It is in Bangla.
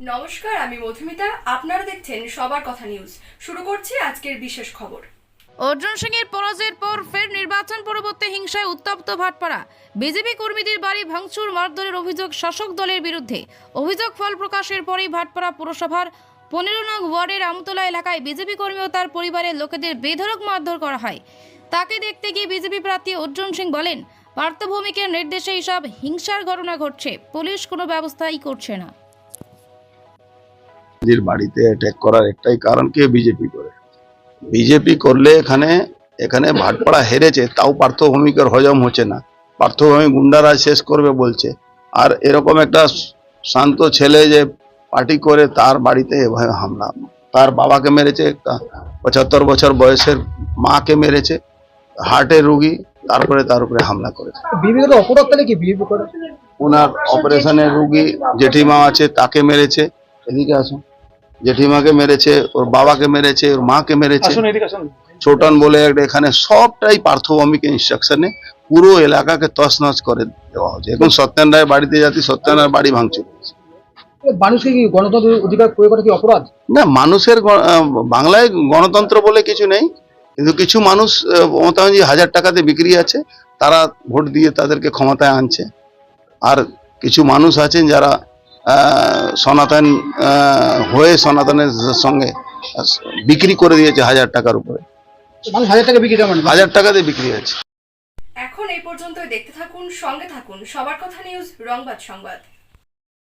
নমস্কার, আমি মধুমিতা। আপনারা দেখছেন সবার কথা নিউজ। শুরু করছি আজকের বিশেষ খবর। অর্জুন সিং এর পরাজয়ের পর ফের নির্বাচন পরবর্তী হিংসায় উত্তপ্ত ভাটপাড়া। বিজেপি কর্মীদের বাড়ি ভাঙচুর, মারধরের অভিযোগ শাসক দলের বিরুদ্ধে। অভিযোগ ফল প্রকাশের পরেই ভাটপাড়া পুরসভার পনেরো নং ওয়ার্ডের আমতলা এলাকায় বিজেপি কর্মী ও তার পরিবারের লোকেদের বেধড়ক মারধর করা হয়। তাকে দেখতে গিয়ে বিজেপি প্রার্থী অর্জুন সিং বলেন, পার্থভূমিকের নির্দেশে এইসব হিংসার ঘটনা ঘটছে। পুলিশ কোনো ব্যবস্থাই করছে না। নিজের বাড়িতে অ্যাটাক করার একটাই কারণ কে বিজেপি করে? বিজেপি করলে এখানে এখানে ভাটপাড়া হেরেছে তাও পার্থভূমিকের হজম হচ্ছে না। পার্থভূমি গুন্ডারা শেষ করবে বলছে। আর এরকম একটা শান্ত ছেলে যে পার্টি করে তার বাড়িতে এভাবে হামলা। তার বাবাকে মেরেছে একটা পঁচাত্তর বছর বয়সের মাকে মেরেছে হার্টের রুগী তারপরে তার উপরে হামলা করেছে ওনার অপারেশনের রুগী জেঠিমা আছে তাকে মেরেছে। এদিকে আসুন। জেঠিমাকে মেরেছে ওর বাবাকে মেরেছে ওর মাকে মেরেছে। ছোটন বলে একটা এখানে সবটাই পার্থভূমিক ইনস্ট্রাকশনে পুরো এলাকাকে তছনছ করে দেওয়া হচ্ছে এখন সত্যেন রায় বাড়িতে যাতি সত্যেন রায় বাড়ি ভাঙচুর মানুষকে কি গণতন্ত্র অধিকার প্রয়োগ করা কি অপরাধ? না মানুষের বাংলায় গণতন্ত্র বলে কিছু নেই কিন্তু কিছু মানুষ হাজার টাকাতে বিক্রি আছে তারা ভোট দিয়ে তাদেরকে ক্ষমতায় আনছে। আর কিছু মানুষ আছেন যারা সনাতন আহ, হয়ে সনাতনের সঙ্গে বিক্রি করে দিয়েছে হাজার টাকার উপরে। হাজার টাকা বিক্রি দেওয়া হাজার টাকাতে বিক্রি হয়েছে। এখন এই পর্যন্তই দেখতে থাকুন সঙ্গে থাকুন সবার কথা নিউজ রংবাদ সংবাদ।